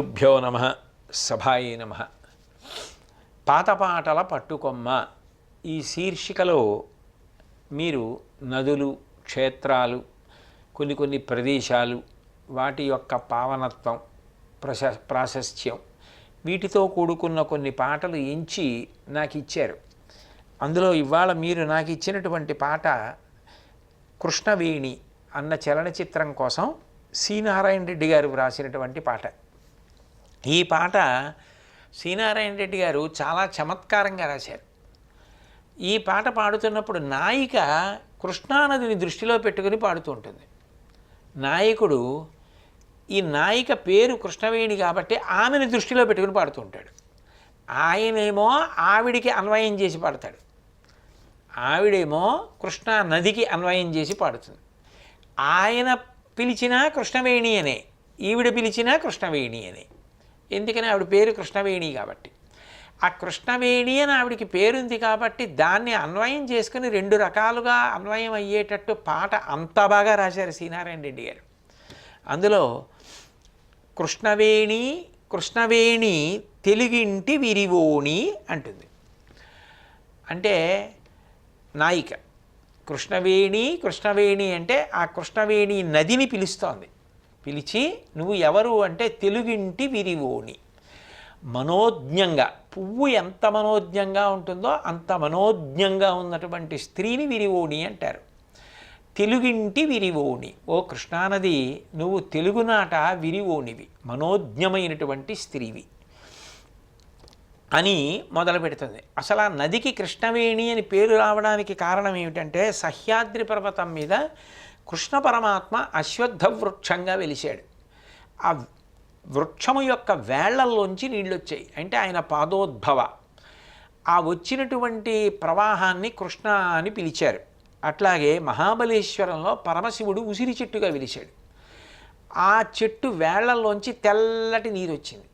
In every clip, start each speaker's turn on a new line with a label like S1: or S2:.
S1: గురుభ్యో నమ సభాయి నమ. పాతపాటల పట్టుకొమ్మ ఈ శీర్షికలో మీరు నదులు క్షేత్రాలు కొన్ని కొన్ని ప్రదేశాలు వాటి యొక్క పావనత్వం ప్రశ ప్రాశస్త్యం వీటితో కూడుకున్న కొన్ని పాటలు ఎంచి నాకు ఇచ్చారు అందులో ఇవాళ మీరు నాకు ఇచ్చినటువంటి పాట కృష్ణవేణి అన్న చలనచిత్రం కోసం శ్రీనారాయణ రెడ్డి గారు వ్రాసినటువంటి పాట. ఈ పాట శ్రీనారాయణ రెడ్డి గారు చాలా చమత్కారంగా రాశారు. ఈ పాట పాడుతున్నప్పుడు నాయిక కృష్ణానదిని దృష్టిలో పెట్టుకుని పాడుతూ ఉంటుంది. నాయకుడు ఈ నాయిక పేరు కృష్ణవేణి కాబట్టి ఆమెను దృష్టిలో పెట్టుకుని పాడుతూ ఉంటాడు. ఆయనేమో ఆవిడికి అన్వయం చేసి పాడతాడు. ఆవిడేమో కృష్ణా నదికి అన్వయం చేసి పాడుతుంది. ఆయన పిలిచినా కృష్ణవేణి అనే ఈవిడ పిలిచినా కృష్ణవేణి అనే. ఎందుకని ఆవిడ పేరు కృష్ణవేణి కాబట్టి. ఆ కృష్ణవేణి అని ఆవిడికి పేరుంది కాబట్టి దాన్ని అన్వయం చేసుకుని రెండు రకాలుగా అన్వయం అయ్యేటట్టు పాట అంత బాగా రాశారు శ్రీనారాయణ రెడ్డి గారు. అందులో కృష్ణవేణి కృష్ణవేణి తెలుగింటి విరివోణి అంటుంది. అంటే నాయిక. కృష్ణవేణి కృష్ణవేణి అంటే ఆ కృష్ణవేణి నదిని పిలుస్తోంది. పిలిచి నువ్వు ఎవరు అంటే తెలుగింటి విరివోణి మనోజ్ఞంగా పువ్వు ఎంత మనోజ్ఞంగా ఉంటుందో అంత మనోజ్ఞంగా ఉన్నటువంటి స్త్రీని విరివోణి అంటారు. తెలుగింటి విరివోణి ఓ కృష్ణానది నువ్వు తెలుగునాట విరివోణివి మనోజ్ఞమైనటువంటి స్త్రీవి అని మొదలు పెడుతుంది. అసలు ఆ నదికి కృష్ణవేణి అని పేరు రావడానికి కారణం ఏమిటంటే సహ్యాద్రి పర్వతం మీద కృష్ణ పరమాత్మ అశ్వత్థ వృక్షంగా వెలిశాడు. ఆ వృక్షము యొక్క వేళ్ళలోంచి నీళ్ళు వచ్చాయి అంటే ఆయన పాదోద్భవ. ఆ వచ్చినటువంటి ప్రవాహాన్ని కృష్ణ అని పిలిచారు. అట్లాగే మహాబలేశ్వరంలో పరమశివుడు ఉసిరి చెట్టుగా వెలిశాడు. ఆ చెట్టు వేళ్ళలోంచి తెల్లటి నీరు వచ్చింది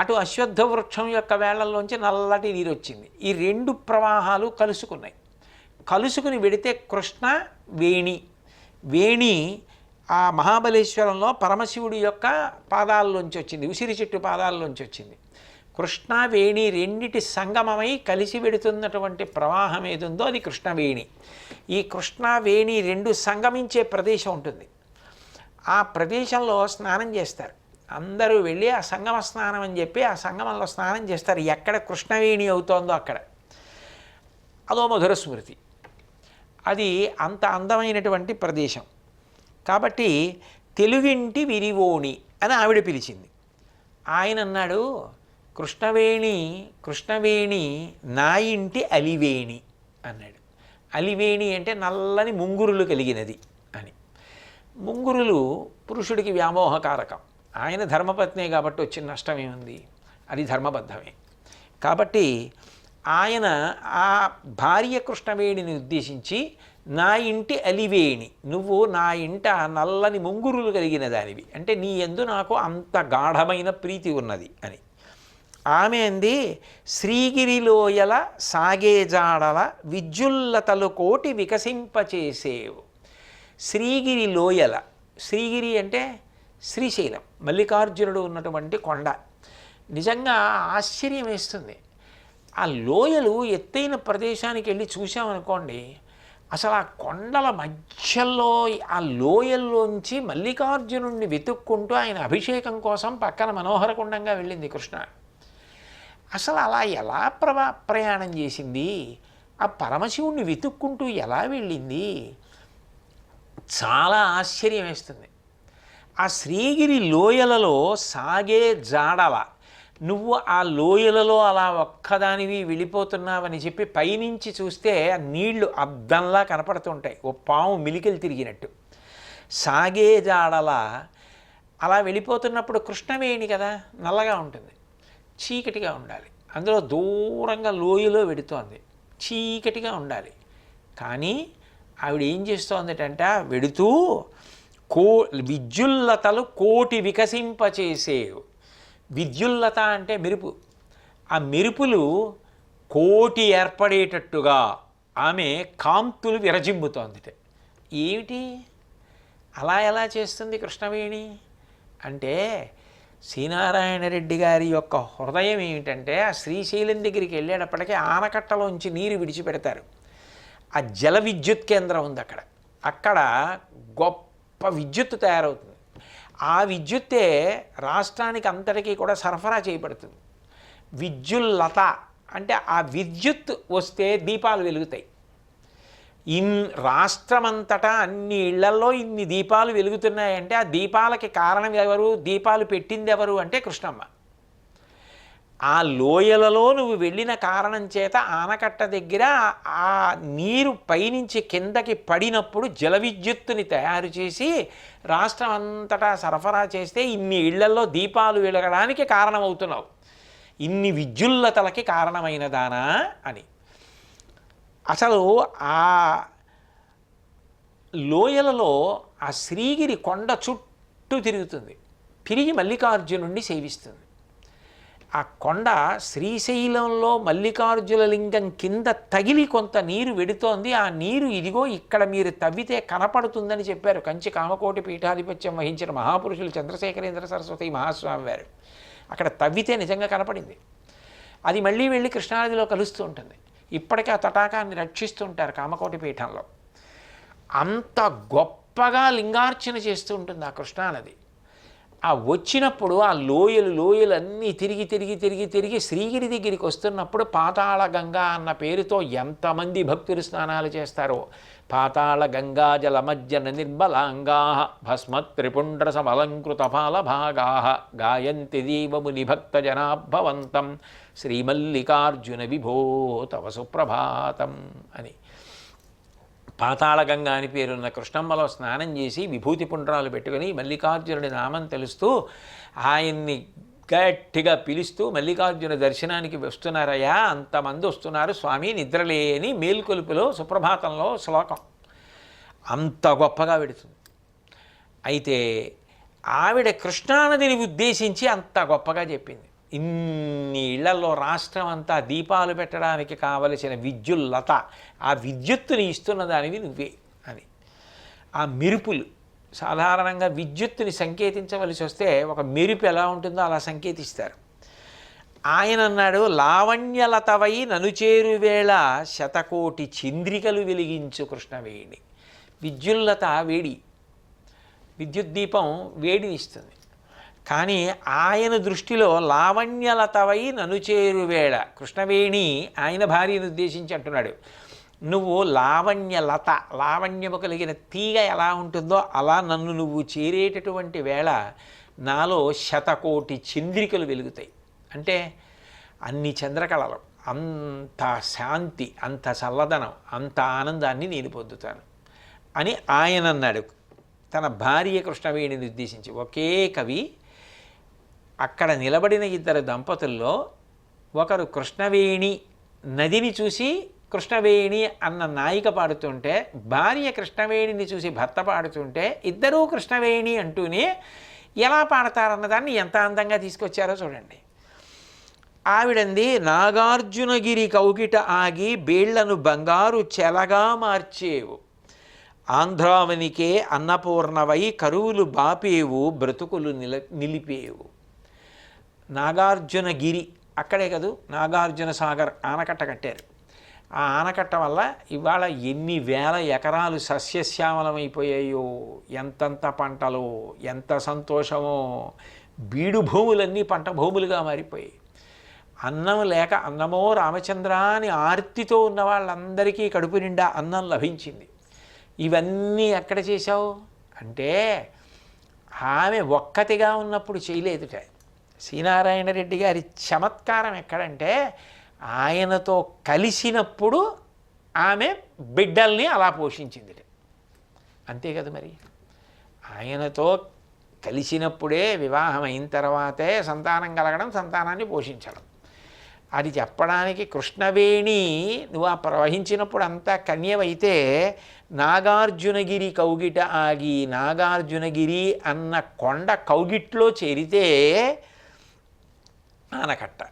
S1: అటు అశ్వత్థ వృక్షం యొక్క వేళ్ళలోంచి నల్లటి నీరు వచ్చింది ఈ రెండు ప్రవాహాలు కలుసుకున్నాయి. కలుసుకుని వెడితే కృష్ణ వేణి వేణి ఆ మహాబలేశ్వరంలో పరమశివుడి యొక్క పాదాల్లోంచి వచ్చింది ఉసిరి చెట్టు పాదాల్లోంచి వచ్చింది. కృష్ణ వేణి రెండిటి సంగమమై కలిసి వెడుతున్నటువంటి ప్రవాహం ఏదుందో అది కృష్ణవేణి ఈ కృష్ణ వేణి రెండు సంగమించే ప్రదేశం ఉంటుంది. ఆ ప్రదేశంలో స్నానం చేస్తారు. అందరూ వెళ్ళి ఆ సంగమ స్నానం అని చెప్పి ఆ సంగమంలో స్నానం చేస్తారు. ఎక్కడ కృష్ణవేణి అవుతోందో అక్కడ. అదో మధుర స్మృతి. అది అంత అందమైనటువంటి ప్రదేశం. కాబట్టి తెలుగింటి విరివోణి అని ఆవిడ పిలిచింది. ఆయన అన్నాడు కృష్ణవేణి కృష్ణవేణి నా ఇంటి అలివేణి అన్నాడు. అలివేణి అంటే నల్లని ముంగురులు కలిగినది అని. ముంగురులు పురుషుడికి వ్యామోహకారకం. ఆయన ధర్మపత్నే కాబట్టి వచ్చిన నష్టమేముంది అది ధర్మబద్ధమే. కాబట్టి ఆయన ఆ భార్య కృష్ణవేణిని ఉద్దేశించి నా ఇంటి అలివేణి నువ్వు నా ఇంట నల్లని ముంగురులు కలిగిన దానివి. అంటే నీ ఎందు నాకు అంత గాఢమైన ప్రీతి ఉన్నది అని. ఆమె అంది శ్రీగిరిలోయల సాగేజాడల విద్యుల్లతలు కోటి వికసింపచేసేవు. శ్రీగిరి లోయల శ్రీగిరి అంటే శ్రీశైలం మల్లికార్జునుడు ఉన్నటువంటి కొండ. నిజంగా ఆశ్చర్యం వేస్తుంది. ఆ లోయలు ఎత్తైన ప్రదేశానికి వెళ్ళి చూసామనుకోండి అసలు ఆ కొండల మధ్యలో ఆ లోయల్లోంచి మల్లికార్జునుడిని వెతుక్కుంటూ ఆయన అభిషేకం కోసం పక్కన మనోహరకుండంగా వెళ్ళింది కృష్ణ. అసలు అలా ఎలా ప్రవా ప్రయాణం చేసింది? ఆ పరమశివుణ్ణి వెతుక్కుంటూ ఎలా వెళ్ళింది? చాలా ఆశ్చర్యం వేస్తుంది. ఆ శ్రీగిరి లోయలలో సాగే జాడల నువ్వు ఆ లోయలలో అలా ఒక్కదానివి వెళ్ళిపోతున్నావని చెప్పి పైనుంచి చూస్తే ఆ నీళ్ళు అద్దంలా కనపడుతుంటాయి. ఓ పాము మిలికలు తిరిగినట్టు. సాగే జాడల అలా వెళ్ళిపోతున్నప్పుడు కృష్ణవేణి కదా నల్లగా ఉంటుంది. చీకటిగా ఉండాలి. అందులో దూరంగా లోయలో వెడుతోంది. చీకటిగా ఉండాలి. కానీ ఆవిడ ఏం చేస్తోందటంట వెడుతూ కో విద్యుల్లతలు కోటి వికసింపచేసేవు. విద్యుల్లత అంటే మెరుపు. ఆ మెరుపులు కోటి ఏర్పడేటట్టుగా ఆమె కాంతులు విరజిమ్ముతోందిట ఏమిటి? అలా ఎలా చేస్తుంది కృష్ణవేణి? అంటే శ్రీనారాయణ రెడ్డి గారి యొక్క హృదయం ఏమిటంటే ఆ శ్రీశైలం దగ్గరికి వెళ్ళేటప్పటికీ ఆనకట్టలోంచి నీరు విడిచిపెడతారు. ఆ జల విద్యుత్ కేంద్రం ఉంది అక్కడ. అక్కడ గొప్ప విద్యుత్ తయారవుతుంది. ఆ విద్యుత్తే రాష్ట్రానికి అంతటికీ కూడా సరఫరా చేయబడుతుంది. విద్యుల్లత అంటే ఆ విద్యుత్ వస్తే దీపాలు వెలుగుతాయి. ఇన్ రాష్ట్రమంతటా అన్ని ఇళ్ళల్లో ఇన్ని దీపాలు వెలుగుతున్నాయంటే ఆ దీపాలకి కారణం ఎవరు? దీపాలు పెట్టింది ఎవరు? అంటే కృష్ణమ్మ. ఆ లోయలలో నువ్వు వెళ్ళిన కారణం చేత ఆనకట్ట దగ్గర ఆ నీరు పైనుంచి కిందకి పడినప్పుడు జల విద్యుత్తుని తయారు చేసి రాష్ట్రం అంతటా సరఫరా చేస్తే ఇన్ని ఇళ్ళలో దీపాలు వెలగడానికి కారణమవుతున్నావు. ఇన్ని విద్యుల్లతలకి కారణమైనదానా అని. అసలు ఆ లోయలలో ఆ శ్రీగిరి కొండ చుట్టూ తిరుగుతుంది. తిరిగి మల్లికార్జునుడిని సేవిస్తుంది. ఆ కొండ శ్రీశైలంలో మల్లికార్జున లింగం కింద తగిలి కొంత నీరు వెడుతోంది. ఆ నీరు ఇదిగో ఇక్కడ మీరు తవ్వితే కనపడుతుందని చెప్పారు. కంచి కామకోటి పీఠాధిపత్యం వహించిన మహాపురుషులు చంద్రశేఖరేంద్ర సరస్వతి మహాస్వామి వారు. అక్కడ తవ్వితే నిజంగా కనపడింది. అది మళ్ళీ వెళ్ళి కృష్ణానదిలో కలుస్తూ ఉంటుంది. ఇప్పటికీ ఆ తటాకాన్ని రక్షిస్తూ ఉంటారు కామకోటి పీఠంలో. అంత గొప్పగా లింగార్చన చేస్తూ ఉంటుంది ఆ కృష్ణానది. ఆ వచ్చినప్పుడు ఆ లోయలు లోయలు అన్నీ తిరిగి తిరిగి తిరిగి తిరిగి శ్రీగిరి దగ్గరికి వస్తున్నప్పుడు పాతాళ గంగా అన్న పేరుతో ఎంతమంది భక్తులు స్నానాలు చేస్తారో. పాతాళ గంగా జలమజ్జన నిర్మలాంగా భస్మ త్రిపుండ్ర సమలంకృత ఫాలభాగా గాయంతి దీవముని భక్త జనాభవంతం శ్రీమల్లికార్జున విభో తవ సుప్రభాతం అని. పాతాళగంగా అని పేరున్న కృష్ణమ్మలో స్నానం చేసి విభూతి పుండ్రాలు పెట్టుకుని మల్లికార్జునుడి నామం తెలుస్తూ ఆయన్ని గట్టిగా పిలుస్తూ మల్లికార్జున దర్శనానికి వస్తున్నారయ్యా అంతమంది వస్తున్నారు స్వామి నిద్రలేని మేల్కొలుపులో సుప్రభాతంలో శ్లోకం. అంత గొప్పగా పెడుతుంది. అయితే ఆవిడ కృష్ణానదిని ఉద్దేశించి అంత గొప్పగా చెప్పింది. ఇన్ని ఇళ్ళలో రాష్ట్రం అంతా దీపాలు పెట్టడానికి కావలసిన విద్యుల్లత ఆ విద్యుత్తుని ఇస్తున్న దానివి నువ్వే అని. ఆ మెరుపులు సాధారణంగా విద్యుత్తుని సంకేతించవలసి వస్తే ఒక మెరుపు ఎలా ఉంటుందో అలా సంకేతిస్తారు. ఆయన అన్నాడు లావణ్యలతవై ననుచేరువేళ శతకోటి చంద్రికలు వెలిగించు కృష్ణవేణి విద్యుల్లత వేడి. విద్యుత్ దీపం వేడినిస్తుంది కానీ ఆయన దృష్టిలో లావణ్యలతవై ననుచేరువేళ కృష్ణవేణి ఆయన భార్యను ఉద్దేశించి అంటున్నాడు నువ్వు లావణ్యలత లావణ్యము కలిగిన తీగ ఎలా ఉంటుందో అలా నన్ను నువ్వు చేరేటటువంటి వేళ నాలో శతకోటి చంద్రికలు వెలుగుతాయి. అంటే అన్ని చంద్రకళలు అంత శాంతి అంత చల్లదనం అంత ఆనందాన్ని నేను పొందుతాను అని ఆయన అన్నాడు. తన భార్య కృష్ణవేణిని ఉద్దేశించి ఒకే కవి అక్కడ నిలబడిన ఇద్దరు దంపతుల్లో ఒకరు కృష్ణవేణి నదిని చూసి కృష్ణవేణి అన్న నాయిక పాడుతుంటే భార్య కృష్ణవేణిని చూసి భర్త పాడుతుంటే ఇద్దరూ కృష్ణవేణి అంటూనే ఎలా పాడతారన్నదాన్ని ఎంత అందంగా తీసుకొచ్చారో చూడండి. ఆవిడంది నాగార్జునగిరి కౌకిట ఆగి బేళ్ళను బంగారు చెలగా మార్చేవు. ఆంధ్రావనికే అన్నపూర్ణవై కరువులు బాపేవు బ్రతుకులు నిల నిలిపేవు. నాగార్జునగిరి అక్కడే కదూ నాగార్జున సాగర్ ఆనకట్ట కట్టారు. ఆ ఆనకట్ట వల్ల ఇవాళ ఎన్ని వేల ఎకరాలు సస్యశ్యామలమైపోయాయో ఎంతంత పంటలు ఎంత సంతోషమో బీడు భూములన్నీ పంట భూములుగా మారిపోయాయి. అన్నం లేక అన్నమో రామచంద్ర అని ఆర్తితో ఉన్న వాళ్ళందరికీ కడుపు నిండా అన్నం లభించింది. ఇవన్నీ ఎక్కడ చేశావు? అంటే ఆమె ఒక్కతిగా ఉన్నప్పుడు చేయలేదుట. శ్రీనారాయణ రెడ్డి గారి చమత్కారం ఎక్కడంటే ఆయనతో కలిసినప్పుడు ఆమె బిడ్డల్ని అలా పోషించింది అంతే కదా మరి? ఆయనతో కలిసినప్పుడే వివాహం అయిన తర్వాతే సంతానం కలగడం సంతానాన్ని పోషించడం. అది చెప్పడానికి కృష్ణవేణి నువ్వు ఆ ప్రవహించినప్పుడు అంతా కన్యవైతే నాగార్జునగిరి కౌగిట ఆగి నాగార్జునగిరి అన్న కొండ కౌగిట్లో చేరితే ఆనకట్ట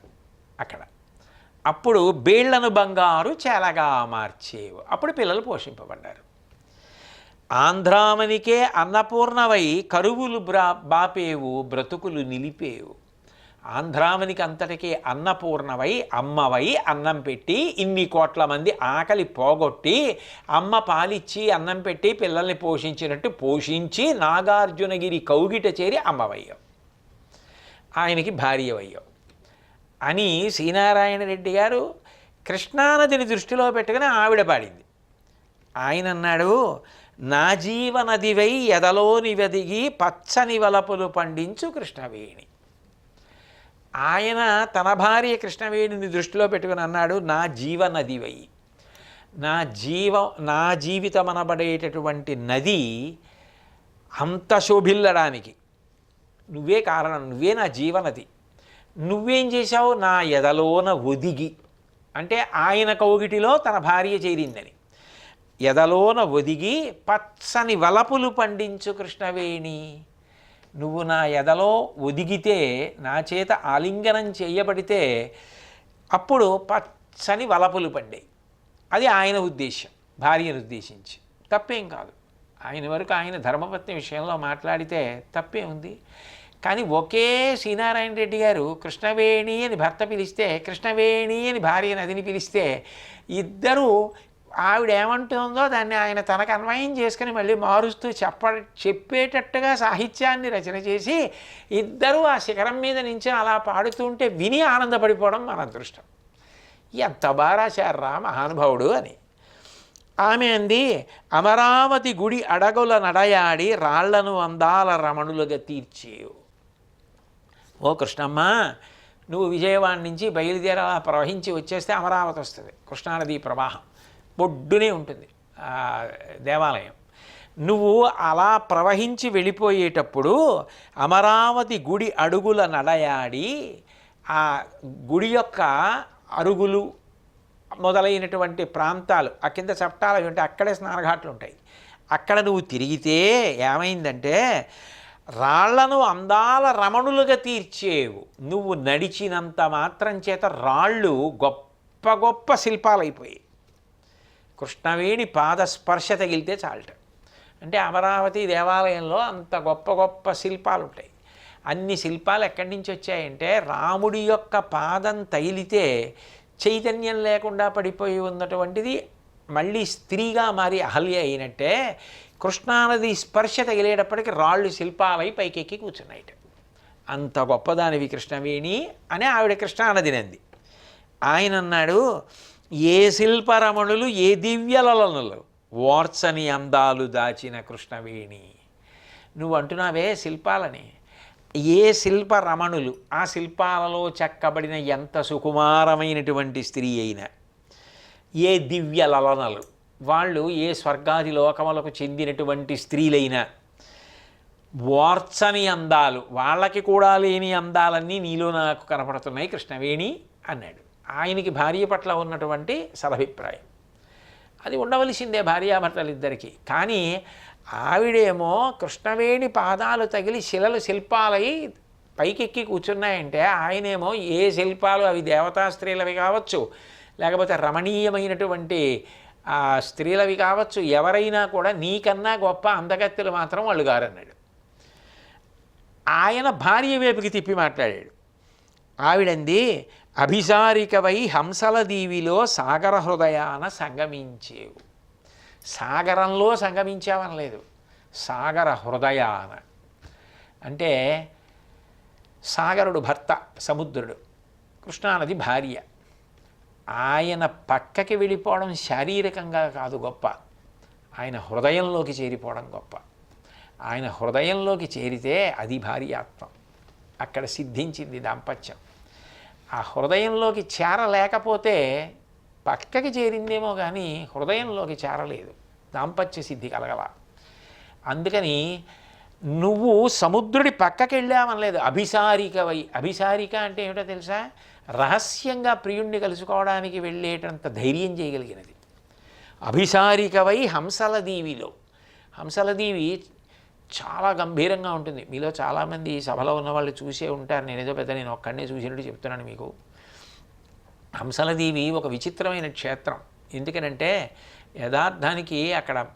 S1: అక్కడ. అప్పుడు బేళ్ళను బంగారు చాలాగా మార్చేవు. అప్పుడు పిల్లలు పోషింపబడ్డారు. ఆంధ్రామనికే అన్నపూర్ణవై కరువులు బ్రా బాపేవు బ్రతుకులు నిలిపేవు. ఆంధ్రామనికి అంతటికీ అన్నపూర్ణవై అమ్మవై అన్నం పెట్టి ఇన్ని కోట్ల మంది ఆకలి పోగొట్టి అమ్మ పాలిచ్చి అన్నం పెట్టి పిల్లల్ని పోషించినట్టు పోషించి నాగార్జునగిరి కౌగిట చేరి అమ్మవయ్యావు ఆయనకి భార్యవయ్యావు అని శ్రీనారాయణ రెడ్డి గారు కృష్ణానదిని దృష్టిలో పెట్టుకుని ఆవిడ పాడింది. ఆయన అన్నాడు నా జీవనదివై ఎదలోని వెదిగి పచ్చని వలపులు పండించు కృష్ణవేణి. ఆయన తన భార్య కృష్ణవేణిని దృష్టిలో పెట్టుకుని అన్నాడు నా జీవనదివై నా జీవ నా జీవితం అనబడేటటువంటి నది అంత శోభిల్లడానికి. నువ్వే కారణం నువ్వే నా జీవనది. నువ్వేం చేశావు? నా ఎదలోన ఒదిగి. అంటే ఆయన కౌగిటిలో తన భార్య చేరిందని. ఎదలోన ఒదిగి పచ్చని వలపులు పండించు కృష్ణవేణి. నువ్వు నా ఎదలో ఒదిగితే నా చేత ఆలింగనం చేయబడితే అప్పుడు పచ్చని వలపులు పండే అది ఆయన ఉద్దేశం భార్యను ఉద్దేశించి. తప్పేం కాదు. ఆయన వరకు ఆయన ధర్మపత్ని విషయంలో మాట్లాడితే తప్పే ఉంది. కానీ ఒకే శ్రీనారాయణ రెడ్డి గారు కృష్ణవేణి అని భర్త పిలిస్తే కృష్ణవేణి అని భార్య నదిని పిలిస్తే ఇద్దరూ ఆవిడ ఏమంటుందో దాన్ని ఆయన తనకు అన్వయం చేసుకుని మళ్ళీ మారుస్తూ చెప్ప చెప్పేటట్టుగా సాహిత్యాన్ని రచన చేసి ఇద్దరూ ఆ శిఖరం మీద నుంచి అలా పాడుతుంటే విని ఆనందపడిపోవడం మన అదృష్టం. ఎంత బాగా రాశారా మహానుభావుడు అని. ఆమె అంది అమరావతి గుడి అడగుల నడయాడి రాళ్ళను అందాల రమణులుగా తీర్చేవు ఓ కృష్ణమ్మ నువ్వు విజయవాడ నుంచి బయలుదేరి అలా ప్రవహించి వచ్చేస్తే అమరావతి వస్తుంది కృష్ణానది ప్రవాహం. బొడ్డునే ఉంటుంది దేవాలయం. నువ్వు అలా ప్రవహించి వెళ్ళిపోయేటప్పుడు అమరావతి గుడి అడుగుల నడయాడి ఆ గుడి యొక్క అరుగులు మొదలైనటువంటి ప్రాంతాలు ఆ కింద చట్టాలు అవి ఉంటాయి అక్కడే స్నానఘాట్లు ఉంటాయి. అక్కడ నువ్వు తిరిగితే ఏమైందంటే రాళ్ళను అందాల రమణులుగా తీర్చేవు. నువ్వు నడిచినంత మాత్రం చేత రాళ్ళు గొప్ప గొప్ప శిల్పాలైపోయాయి. కృష్ణవేణి పాద స్పర్శ తగిలితే చాలట. అంటే అమరావతి దేవాలయంలో అంత గొప్ప గొప్ప శిల్పాలు ఉంటాయి అన్ని శిల్పాలు ఎక్కడి నుంచి వచ్చాయంటే రాముడి యొక్క పాదం తగిలితే చైతన్యం లేకుండా పడిపోయి ఉన్నటువంటిది మళ్ళీ స్త్రీగా మారి అహల్య అయినట్టే కృష్ణానది స్పర్శ తగిలేటప్పటికి రాళ్ళు శిల్పాలై పైకెక్కి కూర్చున్నాయి అంత గొప్పదానివి కృష్ణవేణి అని ఆవిడ కృష్ణానది నంది. ఆయన అన్నాడు ఏ శిల్పరమణులు ఏ దివ్యలలనులు ఓర్చని అందాలు దాచిన కృష్ణవేణి. నువ్వు అంటున్నావే శిల్పాలని. ఏ శిల్ప రమణులు ఆ శిల్పాలలో చెక్కబడిన ఎంత సుకుమారమైనటువంటి స్త్రీ అయినా ఏ దివ్య లలనలు వాళ్ళు ఏ స్వర్గాది లోకములకు చెందినటువంటి స్త్రీలైనా వార్చని అందాలు వాళ్ళకి కూడా లేని అందాలన్నీ నీలో నాకు కనపడుతున్నాయి కృష్ణవేణి అన్నాడు. ఆయనకి భార్య పట్ల ఉన్నటువంటి సదభిప్రాయం. అది ఉండవలసిందే భార్యాభర్తలు ఇద్దరికి కానీ ఆవిడేమో కృష్ణవేణి పాదాలు తగిలి శిలలు శిల్పాలై పైకెక్కి కూర్చున్నాయంటే ఆయనేమో ఏ శిల్పాలు అవి దేవతా స్త్రీలవి కావచ్చు లేకపోతే రమణీయమైనటువంటి ఆ స్త్రీలవి కావచ్చు ఎవరైనా కూడా నీకన్నా గొప్ప అందగత్తెలు మాత్రం వాళ్ళు గారన్నాడు. ఆయన భార్య వైపుకి తిప్పి మాట్లాడాడు. ఆవిడంది అభిసారికవై హంసల దీవిలో సాగర హృదయాన సంగమించేవు. సాగరంలో సంగమించావనలేదు. సాగర హృదయాన. అంటే సాగరుడు భర్త సముద్రుడు కృష్ణానది భార్య. ఆయన పక్కకి వెళ్ళిపోవడం శారీరకంగా కాదు గొప్ప. ఆయన హృదయంలోకి చేరిపోవడం గొప్ప. ఆయన హృదయంలోకి చేరితే అది భారీ భార్యాత్వం. అక్కడ సిద్ధించింది దాంపత్యం. ఆ హృదయంలోకి చేరలేకపోతే పక్కకి చేరిందేమో కానీ హృదయంలోకి చేరలేదు. దాంపత్య సిద్ధి కలగల. అందుకని నువ్వు సముద్రుడి పక్కకి వెళ్ళామనలేదు అభిసారికవై అభిసారిక అంటే ఏమిటో తెలుసా? రహస్యంగా ప్రియుణ్ణి కలుసుకోవడానికి వెళ్ళేటంత ధైర్యం చేయగలిగినది. అభిసారికవై హంసల దీవిలో హంసల దీవి చాలా గంభీరంగా ఉంటుంది. మీలో చాలామంది సభలో ఉన్న వాళ్ళు చూసే ఉంటారు. నేనేదో పెద్ద నేను ఒక్కడనే చూసినట్టు చెప్తున్నాను మీకు. హంసలదీవి ఒక విచిత్రమైన క్షేత్రం. ఎందుకనంటే యథార్థానికి అక్కడ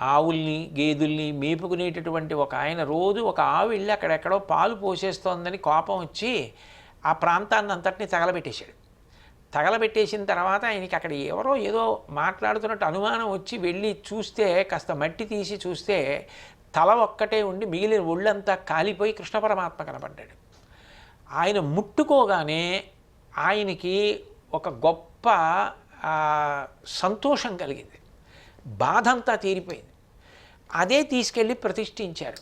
S1: ఆవుల్ని గేదుల్ని మేపుకునేటటువంటి ఒక ఆయన రోజు ఒక ఆవు వెళ్ళి అక్కడెక్కడో పాలు పోసేస్తోందని కోపం వచ్చి ఆ ప్రాంతాన్ని అంతటిని తగలబెట్టేశాడు. తగలబెట్టేసిన తర్వాత ఆయనకి అక్కడ ఎవరో ఏదో మాట్లాడుతున్నట్టు అనుమానం వచ్చి వెళ్ళి చూస్తే కాస్త మట్టి తీసి చూస్తే తల ఒక్కటే ఉండి మిగిలిన ఒళ్ళంతా కాలిపోయి కృష్ణ పరమాత్మ కనపడ్డాడు. ఆయన ముట్టుకోగానే ఆయనకి ఒక గొప్ప సంతోషం కలిగింది. బాధంతా తీరిపోయింది. అదే తీసుకెళ్ళి ప్రతిష్ఠించారు.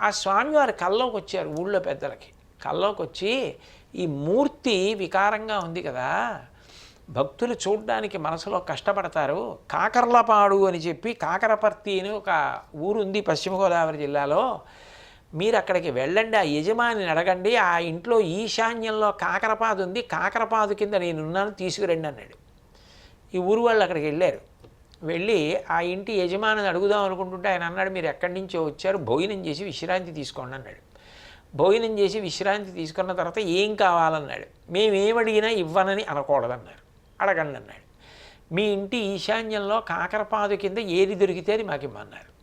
S1: ఆ స్వామివారు కల్లోకి వచ్చారు ఊళ్ళో పెద్దలకి. కల్లోకి వచ్చి ఈ మూర్తి వికారంగా ఉంది కదా భక్తులు చూడడానికి మనసులో కష్టపడతారు కాకర్లపాడు అని చెప్పి కాకరపర్తి అని ఒక ఊరుంది పశ్చిమ గోదావరి జిల్లాలో. మీరు అక్కడికి వెళ్ళండి ఆ యజమానిని అడగండి ఆ ఇంట్లో ఈశాన్యంలో కాకరపాదు ఉంది కాకరపాదు కింద నేనున్నాను తీసుకురండి అన్నాడు. ఈ ఊరు వాళ్ళు అక్కడికి వెళ్ళారు. వెళ్ళి ఆ ఇంటి యజమానిని అడుగుదాం అనుకుంటుంటే ఆయన అన్నాడు మీరు ఎక్కడి నుంచో వచ్చారు? భోజనం చేసి విశ్రాంతి తీసుకోండి అన్నాడు. భోజనం చేసి విశ్రాంతి తీసుకున్న తర్వాత ఏం కావాలన్నాడు? మేమేం అడిగినా ఇవ్వనని అనకూడదన్నారు. అడగండి అన్నాడు. మీ ఇంటి ఈశాన్యంలో కాకరపాదు కింద ఏది దొరికితే అది మాకు ఇమ్మన్నారు.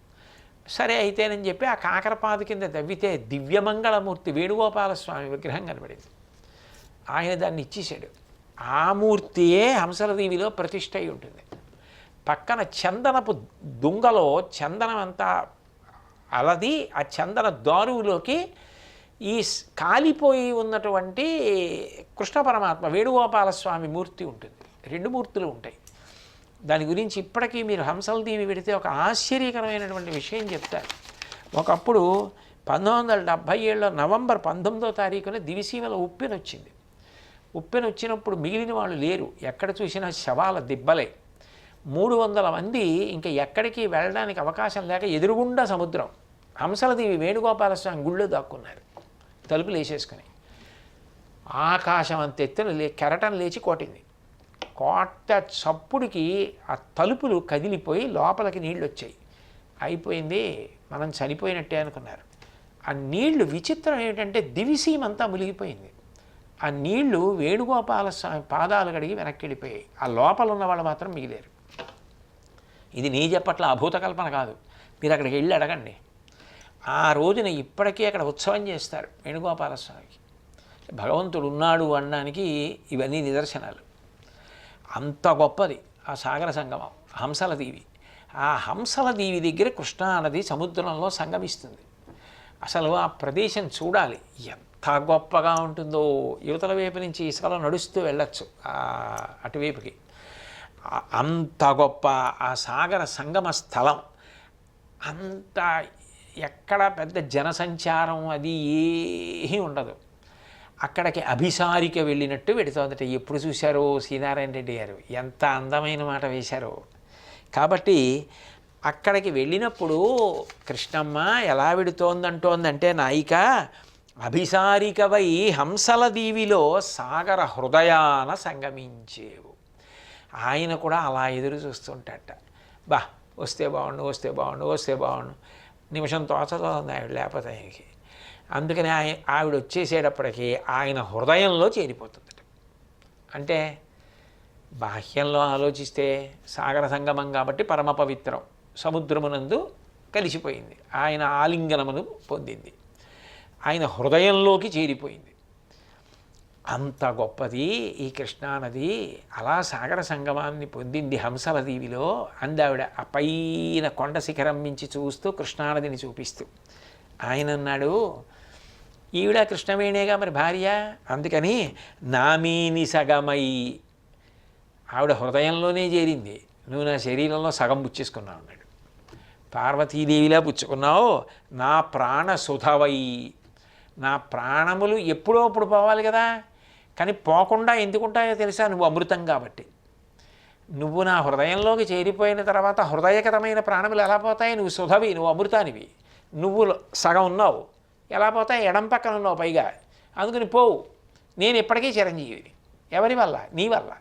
S1: సరే అయితేనని చెప్పి ఆ కాకరపాదు కింద తవ్వితే దివ్యమంగళమూర్తి వేణుగోపాల స్వామి విగ్రహం కనబడింది. ఆయన దాన్ని ఇచ్చేశాడు. ఆ మూర్తియే హంసలదేవిలో ప్రతిష్ట అయి ఉంటుంది. పక్కన చందనపు దుంగలో చందనం అంతా అలది ఆ చందన దారువులోకి ఈ స్- కాలిపోయి ఉన్నటువంటి కృష్ణ పరమాత్మ వేణుగోపాలస్వామి మూర్తి ఉంటుంది. రెండు మూర్తులు ఉంటాయి. దాని గురించి ఇప్పటికీ మీరు హంసల దీవి పెడితే ఒక ఆశ్చర్యకరమైనటువంటి విషయం చెప్తారు. ఒకప్పుడు పంతొమ్మిది వందల డెబ్భై ఏళ్ళలో నవంబర్ పంతొమ్మిదో తారీఖున దివిసీమలో ఉప్పెన వచ్చింది ఉప్పెన వచ్చినప్పుడు మిగిలిన వాళ్ళు లేరు. ఎక్కడ చూసినా శవాల దిబ్బలే. మూడు వందల మంది ఇంకా ఎక్కడికి వెళ్ళడానికి అవకాశం లేక ఎదురుగుండా సముద్రం. హంసలదేవి వేణుగోపాల స్వామి గుళ్ళో దాక్కున్నారు. తలుపులు వేసేసుకుని. ఆకాశం అంత ఎత్తున లే కెరటం లేచి కొట్టింది కోట చప్పుడికి ఆ తలుపులు కదిలిపోయి లోపలికి నీళ్ళు వచ్చాయి అయిపోయింది మనం చనిపోయినట్టే అనుకున్నారు. ఆ నీళ్ళు విచిత్రం ఏమిటంటే దివిసీమంతా మునిగిపోయింది. ఆ నీళ్ళు వేణుగోపాల స్వామి పాదాలు కడిగి వెనక్కి వెళ్ళిపోయాయి. ఆ లోపల ఉన్న వాళ్ళు మాత్రం మిగిలేరు. ఇది నీ చెప్పట్ల అభూత కల్పన కాదు. మీరు అక్కడికి వెళ్ళి అడగండి. ఆ రోజున ఇప్పటికీ అక్కడ ఉత్సవం చేస్తారు వేణుగోపాల స్వామికి భగవంతుడు ఉన్నాడు అనడానికి ఇవన్నీ నిదర్శనాలు. అంత గొప్పది ఆ సాగర సంగమం హంసల దీవి. ఆ హంసల దీవి దగ్గర కృష్ణా నది సముద్రంలో సంగమిస్తుంది. అసలు ఆ ప్రదేశం చూడాలి. ఎంత గొప్పగా ఉంటుందో. యువతల వైపు నుంచి ఇసుకలో నడుస్తూ వెళ్ళొచ్చు. అటువైపుకి. అంత గొప్ప ఆ సాగర సంగమ స్థలం. అంత ఎక్కడ పెద్ద జనసంచారం అది ఏమీ ఉండదు. అక్కడికి అభిసారిక వెళ్ళినట్టు వెడుతోందట ఎప్పుడు చూశారో సీనారాయణ రెడ్డి గారు? ఎంత అందమైన మాట వేశారో. కాబట్టి అక్కడికి వెళ్ళినప్పుడు కృష్ణమ్మ ఎలా పెడుతోందంటోందంటే నాయిక అభిసారికవై హంసల దీవిలో సాగర హృదయాన సంగమించేవు. ఆయన కూడా అలా ఎదురు చూస్తుంటట. బా వస్తే బాగుండు వస్తే బాగుండు వస్తే బాగుండు. నిమిషం తోచతోంది ఆవిడ లేకపోతే ఆయనకి. అందుకని ఆయన ఆవిడ వచ్చేసేటప్పటికి ఆయన హృదయంలో చేరిపోతుంది అంటే బాహ్యంలో ఆలోచిస్తే సాగర సంగమం కాబట్టి పరమ పవిత్రం సముద్రమునందు కలిసిపోయింది. ఆయన ఆలింగనమును పొందింది. ఆయన హృదయంలోకి చేరిపోయింది. అంత గొప్పది ఈ కృష్ణానది. అలా సాగర సంగమాన్ని పొందింది హంసల దీవిలో అందావిడ. ఆ పైన కొండ శిఖరం మించి చూస్తూ కృష్ణానదిని చూపిస్తూ. ఆయన అన్నాడు ఈవిడ కృష్ణవేణేగా మరి భార్య? అందుకని నామీని సగమై. ఆవిడ హృదయంలోనే చేరింది. నువ్వు నా శరీరంలో సగం పుచ్చేసుకున్నావు అన్నాడు. పార్వతీదేవిలా పుచ్చుకున్నావు? నా ప్రాణ సుధవై నా ప్రాణములు ఎప్పుడో అప్పుడు పోవాలి కదా? కానీ పోకుండా ఎందుకుంటాయో తెలుసా? నువ్వు అమృతం కాబట్టి. నువ్వు నా హృదయంలోకి చేరిపోయిన తర్వాత హృదయకరమైన ప్రాణములు ఎలా పోతాయి? నువ్వు సుధవి నువ్వు అమృతానివి. నువ్వు సగం ఉన్నావు. ఎలా పోతాయి? ఎడం పక్కన ఉన్నావు పైగా. అందుకని పోవు. నేను ఇప్పటికీ చిరంజీవిని. ఎవరి వల్ల? నీ వల్ల.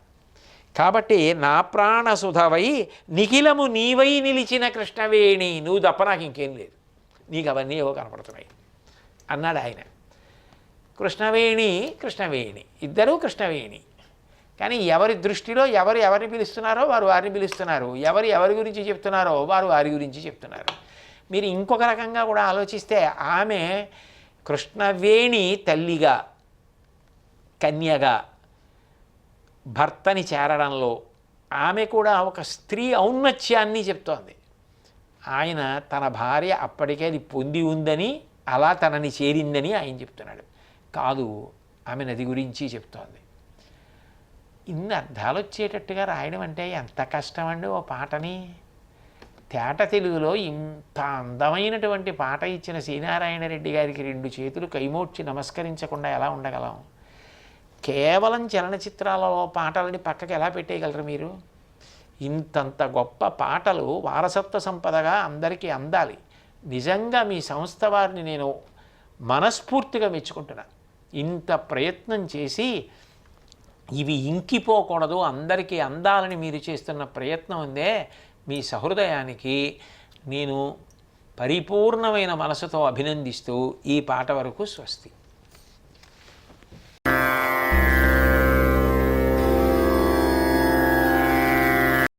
S1: కాబట్టి నా ప్రాణ సుధవై నిఖిలము నీవై నిలిచిన కృష్ణవేణి. నువ్వు తప్ప నాకు ఇంకేం లేదు. నీకు అవన్నీ ఏవో కనపడుతున్నాయి. అన్నాడు ఆయన. కృష్ణవేణి కృష్ణవేణి. ఇద్దరూ కృష్ణవేణి. కానీ ఎవరి దృష్టిలో ఎవరు ఎవరిని పిలుస్తున్నారో వారు వారిని పిలుస్తున్నారు. ఎవరు ఎవరి గురించి చెప్తున్నారో వారు వారి గురించి చెప్తున్నారు. మీరు ఇంకొక రకంగా కూడా ఆలోచిస్తే ఆమె కృష్ణవేణి తల్లిగా కన్యగా భర్తని చేరడంలో ఆమె కూడా ఒక స్త్రీ ఔన్నత్యాన్ని చెప్తోంది. ఆయన తన భార్య అప్పటికే అది పొంది ఉందని అలా తనని చేరిందని ఆయన చెప్తున్నాడు. కాదు ఆమె నది గురించి చెప్తోంది. ఇన్ని అర్థాలు వచ్చేటట్టుగా రాయడం అంటే ఎంత కష్టం అండి ఓ పాటని? తేట తెలుగులో ఇంత అందమైనటువంటి పాట ఇచ్చిన శ్రీనారాయణ రెడ్డి గారికి రెండు చేతులు కైమోడ్చి నమస్కరించకుండా ఎలా ఉండగలం? కేవలం చలనచిత్రాలలో పాటలని పక్కకి ఎలా పెట్టేయగలరు మీరు? ఇంతంత గొప్ప పాటలు వారసత్వ సంపదగా అందరికీ అందాలి. నిజంగా మీ సంస్థ వారిని నేను మనస్ఫూర్తిగా మెచ్చుకుంటున్నా ఇంత ప్రయత్నం చేసి ఇవి ఇంకిపోకూడదు అందరికీ అందాలని మీరు చేస్తున్న ప్రయత్నం ఉందే మీ సహృదయానికి నేను పరిపూర్ణమైన మనసుతో అభినందిస్తూ ఈ పాట వరకు స్వస్తి.